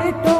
muerto.